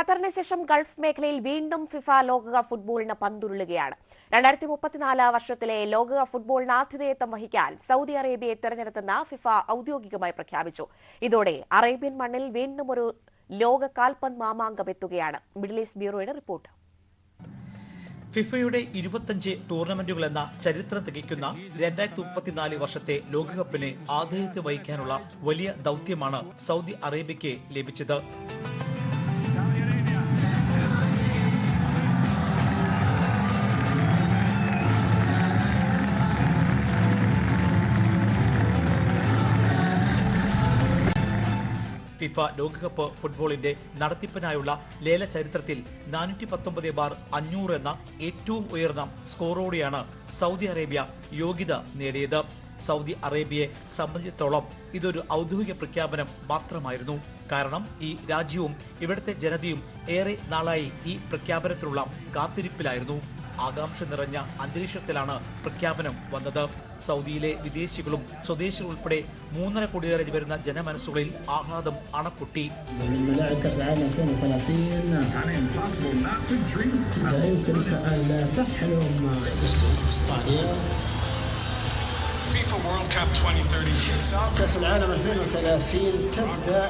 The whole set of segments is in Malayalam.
ഖത്തറിന് ശേഷം ഗൾഫ് മേഖലയിൽ വീണ്ടും ഫിഫ ലോകകപ്പ് ഫുട്ബോളിന് പന്തുരുളുകയാണ്. രണ്ടായിരത്തി മുപ്പത്തിനാല് വർഷത്തിലെ ലോകകപ്പ് ഫുട്ബോളിന് ആതിഥേയത്വം വഹിക്കാൻ സൗദി അറേബ്യയെ തെരഞ്ഞെടുത്തെന്ന് ഫിഫ ഔദ്യോഗികമായി പ്രഖ്യാപിച്ചു. ഇതോടെ അറേബ്യൻ മണ്ണിൽ വീണ്ടും ഒരു ലോക കാൽപന്ത് മാമാങ്കം എത്തുകയാണ്. മിഡിൽ ഈസ്റ്റ് ബ്യൂറോയുടെ റിപ്പോർട്ട്. ഫിഫയുടെ ഇരുപത്തഞ്ച് ടൂർണമെന്റുകൾ എന്ന ചരിത്രം തികയ്ക്കുന്ന രണ്ടായിരത്തി മുപ്പത്തിനാല് വർഷത്തെ ലോകകപ്പിന് ആതിഥേയത്വം വഹിക്കാനുള്ള വലിയ ദൗത്യമാണ് സൗദി അറേബ്യയ്ക്ക് ലഭിച്ചത്. ഫിഫ ലോകകപ്പ് ഫുട്ബോളിന്റെ നടത്തിപ്പിനായുള്ള ലേല ചരിത്രത്തിൽ നാനൂറ്റി പത്തൊമ്പത് ബാർ അഞ്ഞൂറ് എന്ന ഏറ്റവും ഉയർന്ന സ്കോറോടെയാണ് സൗദി അറേബ്യ യോഗ്യത നേടിയത്. സൗദി അറേബ്യയെ സംബന്ധിച്ചിടത്തോളം ഇതൊരു ഔദ്യോഗിക പ്രഖ്യാപനം മാത്രമായിരുന്നു. കാരണം ഈ രാജ്യവും ഇവിടുത്തെ ജനതയും ഏറെ നാളായി ഈ പ്രഖ്യാപനത്തിനുള്ള കാത്തിരിപ്പിലായിരുന്നു. ആകാംക്ഷ നിറഞ്ഞ അന്തരീക്ഷത്തിലാണ് പ്രഖ്യാപനം വന്നത് സൗദിയിലെ വിദേശികളും സ്വദേശികളും ഉൾപ്പെടെ മൂന്നര കോടിയേറെ വരുന്ന ജനമനസ്സുകളിൽ ആഹ്ലാദം അണപ്പൊട്ടി من ملاعب كاس العالم 2030 kind of impossible not to dream about. لا يمكنك ان لا تحلم FIFA World Cup 2030 kicks off. كاس العالم 2030 تبدا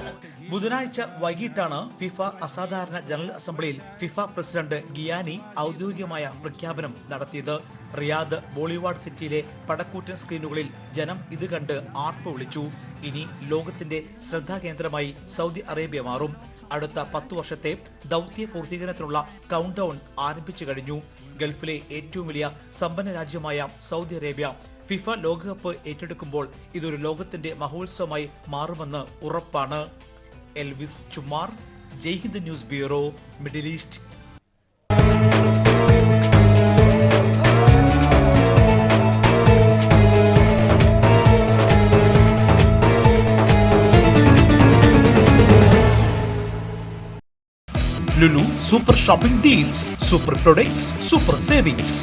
ബുധനാഴ്ച വൈകിട്ടാണ് ഫിഫ അസാധാരണ ജനറൽ അസംബ്ലിയിൽ ഫിഫ പ്രസിഡന്റ് ഗിയാനി ഔദ്യോഗികമായ പ്രഖ്യാപനം നടത്തിയത്. റിയാദ് ബോളിവാർഡ് സിറ്റിയിലെ പടക്കൂറ്റൻ സ്ക്രീനുകളിൽ ജനം ഇത് കണ്ട് ആർപ്പ് വിളിച്ചു. ഇനി ലോകത്തിന്റെ ശ്രദ്ധാകേന്ദ്രമായി സൗദി അറേബ്യ മാറും. അടുത്ത പത്തു വർഷത്തെ ദൗത്യ പൂർത്തീകരണത്തിനുള്ള കൗണ്ട് ഡൗൺ ആരംഭിച്ചു കഴിഞ്ഞു. ഗൾഫിലെ ഏറ്റവും വലിയ സമ്പന്ന രാജ്യമായ സൗദി അറേബ്യ ഫിഫ ലോകകപ്പ് ഏറ്റെടുക്കുമ്പോൾ ഇതൊരു ലോകത്തിന്റെ മഹോത്സവമായി മാറുമെന്ന് ഉറപ്പാണ്. Elvis Chummar Jaihind news bureau Middle East Lulu Super Shopping Deals, Super Products, Super Savings.